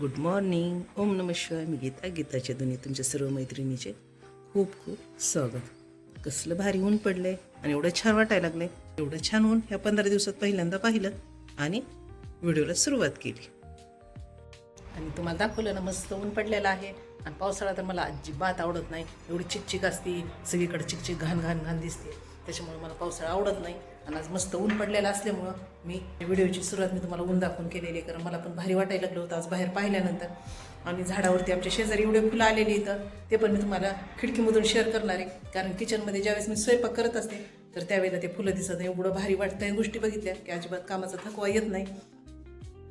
Good morning ओम नम शिवाय. मी गीता गीताच्या दुनी तुमच्या सर्व मैत्रिणीचे खूप खूप स्वागत. कसलं भारी ऊन पडलंय आणि एवढं छान वाटायला लागलंय. एवढं छान ऊन ह्या पंधरा दिवसात पहिल्यांदा पाहिलं आणि व्हिडिओला सुरुवात केली. आणि तुम्हाला दाखवलं ना मस्त ऊन पडलेलं आहे. आणि पावसाळा तर मला अजिबात आवडत नाही. एवढी चिकचिक असते सगळीकडे चिकचिक घाण घाण घाण दिसते. त्याच्यामुळे मला पावसाळा आवडत नाही. आणि आज मस्त ऊन पडलेलं असल्यामुळं मी व्हिडिओची सुरुवात मी तुम्हाला ऊन दाखवून केलेली आहे कारण मला पण भारी वाटायला लागलं होतं आज बाहेर पाहिल्यानंतर. आणि झाडावरती आमच्या शेजारी एवढे फुलं आलेली इथं ते पण मी तुम्हाला खिडकीमधून शेअर करणार आहे. कारण किचनमध्ये ज्यावेळेस मी स्वयंपाक करत असते तर त्यावेळेला ते फुलं दिसत नाही. एवढं भारी वाटतं गोष्टी बघितल्या की अजिबात कामाचा थकवा येत नाही.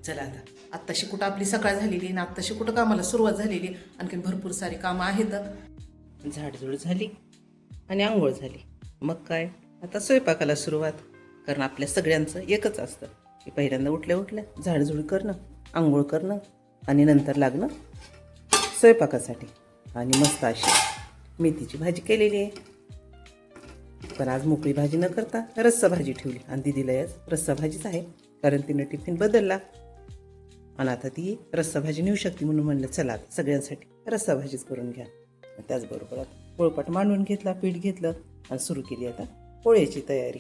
चला आता. आत्ताशी कुठं आपली सकाळ झालेली आणि आत्ताशी कुठं कामाला सुरुवात झालेली आणखीन भरपूर सारी कामं आहेत. झाडझुड झाली आणि आंघोळ झाली. मग काय? आता स्वयंपाकाला सुरुवात. कारण आपल्या सगळ्यांचं एकच असतं. की पहिल्यांदा उठल्या उठल्या झाडझुड करणं आंघोळ करणं आणि नंतर लागणं स्वयंपाकासाठी. आणि मस्त अशी मेथीची भाजी केलेली आहे. पण आज मोकळी भाजी न करता रस्सा भाजी ठेवली. आणि दिदीला आज रस्सा भाजीच आहे. कारण तिनं टिफिन बदलला. आणि आता ती रस्सा भाजी नेऊ शकते म्हणून म्हणलं चला आता सगळ्यांसाठी रस्सा भाजीच करून घ्या. त्याचबरोबर पोळपाट मांडून घेतला पीठ घेतलं आणि सुरू केली आता पोळ्याची तयारी.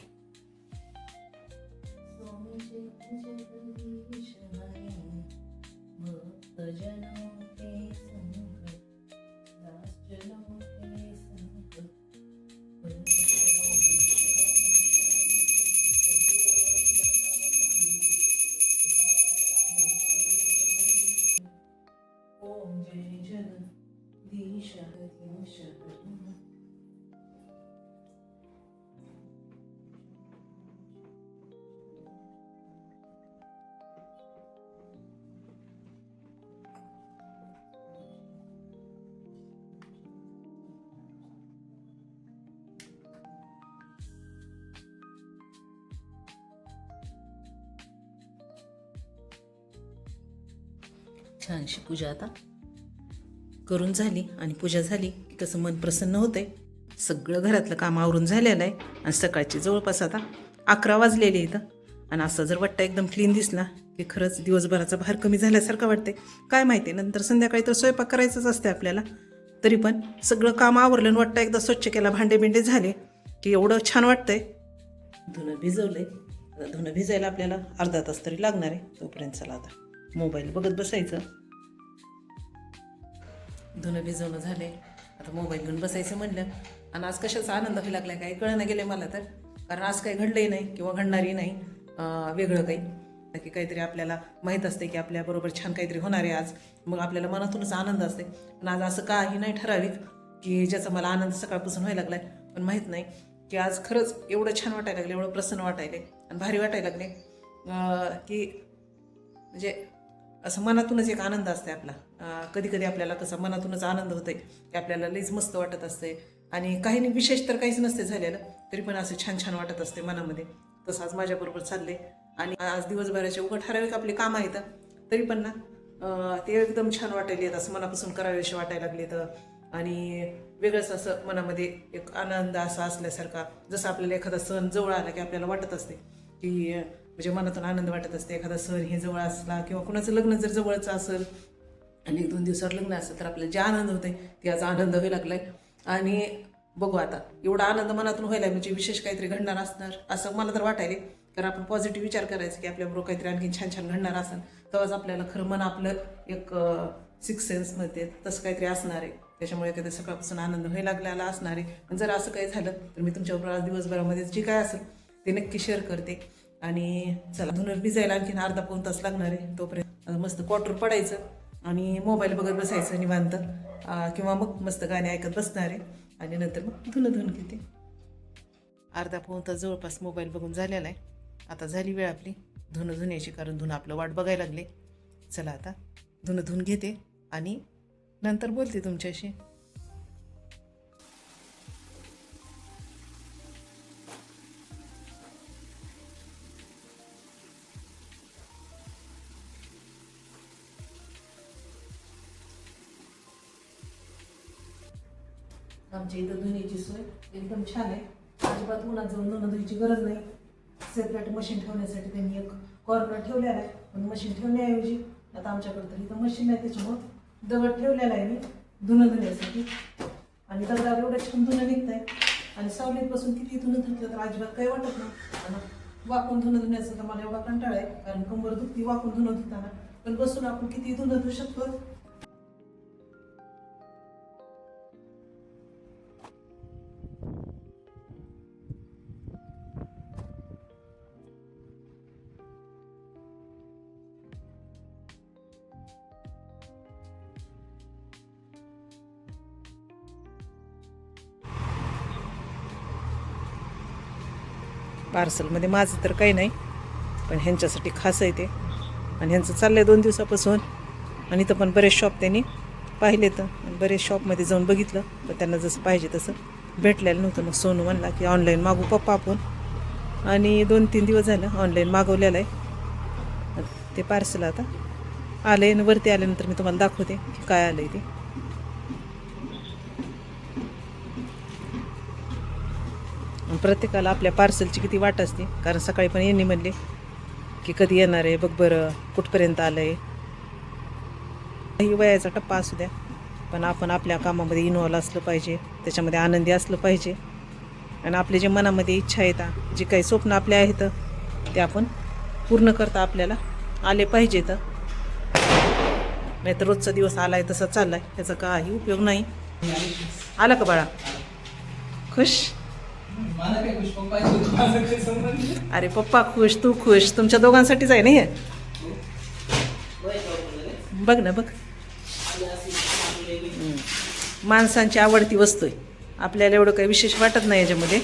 छानशी पूजा आता करून झाली आणि पूजा झाली की कसं मन प्रसन्न होतंय. सगळं घरातलं काम आवरून झालेलं आहे आणि सकाळची जवळपास आता अकरा वाजलेले इथं. आणि असं जर वाटतं एकदम क्लीन दिसला की खरंच दिवसभराचा भार कमी झाल्यासारखं वाटते काय माहिती नंतर संध्याकाळी तर स्वयंपाक करायचंच असते आपल्याला. तरी पण सगळं काम आवरलं आणि वाटतं एकदा स्वच्छ केला भांडे बिंडे झाले की एवढं छान वाटतंय. धुणं भिजवलंय. आता धुणं भिजायला आपल्याला अर्धा तास तरी लागणार आहे तोपर्यंत चला आता. मोबाईल बघत बसायचं. धुणं भिजवणं झाले आता मोबाईल घेऊन बसायचं म्हणलं. आणि आज कशाचा आनंद व्हायला लागला काही कळणं गेले मला तर. कारण आज काही घडलंही नाही किंवा घडणारही नाही. वेगळं काही. की काहीतरी आपल्याला माहीत असते की आपल्याबरोबर छान काहीतरी होणार आहे आज. मग आपल्याला मनातूनच आनंद असते पण आज असं काही नाही ठराविक की ज्याचा मला आनंद सकाळपासून व्हायला लागलाय. पण माहीत नाही की आज खरंच एवढं छान वाटायला लागलं एवढं प्रसन्न वाटायले आणि भारी वाटायला लागले की म्हणजे असं मनातूनच एक आनंद असते आपला. कधी कधी आपल्याला तसा मनातूनच आनंद होतोय की आपल्याला लईच मस्त वाटत असते आणि काही नाही विशेष तर काहीच नसते झालेलं तरी पण असं छान छान वाटत असते मनामध्ये. तसं आज माझ्याबरोबर चालले आणि आज दिवसभराचे उघड ठराविक आपले काम आहेत तरी पण ना ते एकदम छान वाटायला असं मनापासून करावेसे वाटायला लागले तर. आणि वेगळंच असं मनामध्ये एक आनंद असा असल्यासारखा जसं आपल्याला एखादा सण जवळ आला की आपल्याला वाटत असते की म्हणजे मनातून आनंद वाटत असते. एखादा सण हे जवळ असला किंवा कुणाचं लग्न जर जवळचं असेल आणि एक दोन दिवसावर लग्न असेल तर आपल्याला जे आनंद होते ते आज आनंद व्हायला लागलाय. आणि बघू आता एवढा आनंद मनातून व्हायला म्हणजे विशेष काहीतरी घडणार असणार असं मला तर वाटायले कारण आपण पॉझिटिव्ह विचार करायचा की आपल्याबरोबर काहीतरी आणखी छान छान घडणार असेल तेव्हाच आपल्याला खरं मन आपलं एक सिक्स सेन्समध्ये तसं काहीतरी असणार आहे. त्याच्यामुळे कधी सकाळपासून आनंद व्हायला लागलेला असणार आहे. जर असं काही झालं तर मी तुमच्याबरोबर आज दिवसभरामध्ये जे काय असेल ते नक्की शेअर करते. आणि चला धुणं भिजायला आणखीन अर्धा पाऊन तास लागणार आहे तोपर्यंत. मस्त क्वार्टर पडायचं आणि मोबाईल बघत बसायचं निवांत. किंवा मग मस्त गाणे ऐकत बसणार आहे. आणि नंतर मग धुणं धुवून घेते. अर्धा पाऊन तास जवळपास मोबाईल बघून झालेला आहे. आता झाली वेळ आपली धुणं धुण्याची कारण धुणं आपलं वाट बघायला लागले. चला आता धुणं धुवून घेते आणि नंतर बोलते तुमच्याशी. आमच्या इथं धुण्याची सोय एकदम छान आहे. अजिबात उन्हात जाऊन धुणं धुण्याची गरज नाही. सेपरेट मशीन ठेवण्यासाठी त्यांनी एक कॉर्नर ठेवलेला आहे. पण मशीन ठेवण्याऐवजी आता आमच्याकडे तर इथं मशीन आहे त्याच्यामुळं दगड ठेवलेला आहे मी धुणं धुण्यासाठी. आणि दगडावर एवढं छान धुणं निघतंय. आणि सावलीत बसून किती धुणं धुतलं तर अजिबात काही वाटत नाही. आणि वाकून धुणं धुण्याचं तर मला एवढा कंटाळा आहे. कारण कंबर दुखती वाकून धुणं धुताना. पण बसून आपण किती धुणं धुऊ शकतो पार्सलमध्ये माझं तर काही नाही पण ह्यांच्यासाठी खास आहे ते. आणि ह्यांचं चाललं आहे दोन दिवसापासून. आणि इथं पण बरेच शॉप त्यांनी पाहिले तर बरेच शॉपमध्ये जाऊन बघितलं पण त्यांना जसं पाहिजे तसं. भेटलेलं नव्हतं. मग सोनू म्हणला की ऑनलाईन मागू पप्पा आपण. आणि दोन तीन दिवस झालं ऑनलाईन मागवलेलं आहे. ते पार्सल आता आलं आहे आणि वरती आल्यानंतर मी तुम्हाला दाखवते की काय आलं आहे ते. प्रत्येकाला आपल्या पार्सलची किती वाट असते. कारण सकाळी पण यांनी म्हणले की कधी येणार आहे बघ बरं कुठपर्यंत आलं आहे काही वयाचा टप्पा असू द्या पण आपण आपल्या कामामध्ये इन्व्हॉल्व असलं पाहिजे त्याच्यामध्ये आनंदी असलं पाहिजे. आणि आपले जे मनामध्ये इच्छा आहेत जे काही स्वप्न आपले आहेत ते आपण पूर्ण करता आपल्याला आले पाहिजेत. नाही तर रोजचा दिवस आलाय तसा चाललाय त्याचा काही उपयोग नाही. आला का बाळा? खुश? अरे पप्पा खुश तू खुश तुमच्या दोघांसाठीच आहे नाही बघ ना बघ. माणसांची आवडती वस्तू आहे. आपल्याला एवढं काही विशेष वाटत नाही याच्यामध्ये.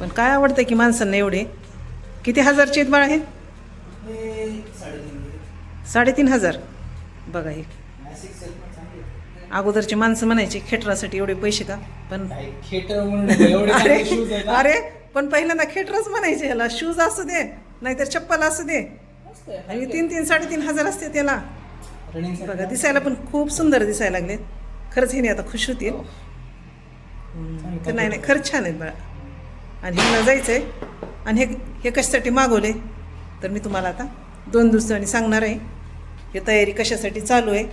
पण काय आवडतं की माणसांना एवढे? किती हजारचे आहेत बाळा हे? हे साडेतीन साडेतीन हजार. बघा हे. अगोदरचे माणसं म्हणायचे खेटरासाठी एवढे पैसे का? पण खेटर म्हणून एवढे अरे आहेत हा? अरे पण पहिल्यांदा खेटरच म्हणायचे ह्याला शूज असू दे नाहीतर चप्पल असू दे. मस्त आहे. आणि तीन तीन साडेतीन हजार असते त्याला. Running साठी बघा दिसायला पण खूप सुंदर दिसायला लागले. खरंच हे आता खुश होतील चांगली तर नाही नाही खरंच छान आहेत बाळा. आणि ह्यांना जायचं आहे आणि हे हे कशासाठी मागवले? तर मी तुम्हाला आता दोन दिवसांनी सांगणार आहे. हे तयारी कशासाठी चालू आहे?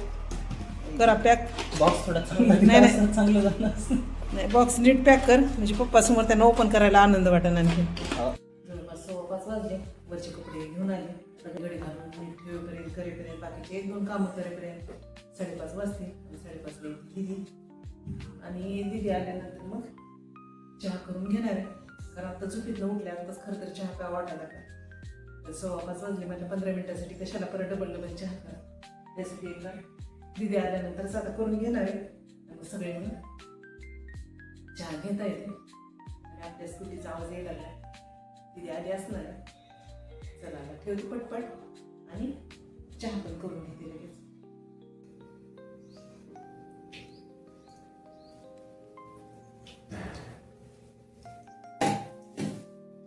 करा पॅक बॉक्स थोडा चांगला नाही, नाही. चांगलं झालं असतं. नाही बॉक्स नीट पॅक कर. म्हणजे पप्पासमोर त्यांना ओपन करायला आनंद वाटेल आणखी. हो. जवळपास सव्वा पाच वाजले. वरचे कपडे घेऊन आले. सगळे घडी घालून नीट ठेवेपर्यंत करेपर्यंत बाकीचे एक दोन कामं करेपर्यंत साडेपाच वाजते. आणि साडेपाच ला दिदी. आणि दिदी आल्यानंतर मग चहा करून घेणार आहे. कारण आता झोपीतलं उठल्या आताच खरं तर चहा प्या वाटायला लागला. तर सव्वा पाच वाजले. म्हणजे पंधरा मिनिटासाठी कशाला परत डबल डबल चहा करा. त्यासाठी एकदा दिदी आल्यानंतरच आता करून घेणार आहे. मग सगळे म्हणून चहा घेता येते. आणि आपल्या स्कूटीचा आवाज यायला लागला. दिदी आली असणार चला आता ठेवते पटपट. आणि चहा पण करून घेते लगेच.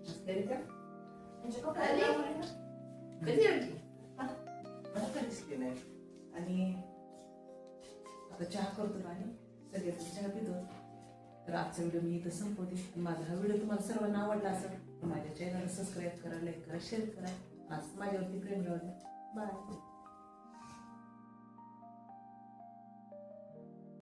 असते का? कधी आता चहा करतो आणि सगळ्यात चहा पितो. तर आजचा व्हिडिओ मी इथं संपवते. माझा हा व्हिडिओ तुम्हाला सर्वांना आवडला असेल माझ्या चॅनलला सबस्क्राईब करा लाईक करा शेअर करा. आज माझ्यावरती प्रेम राहू बाय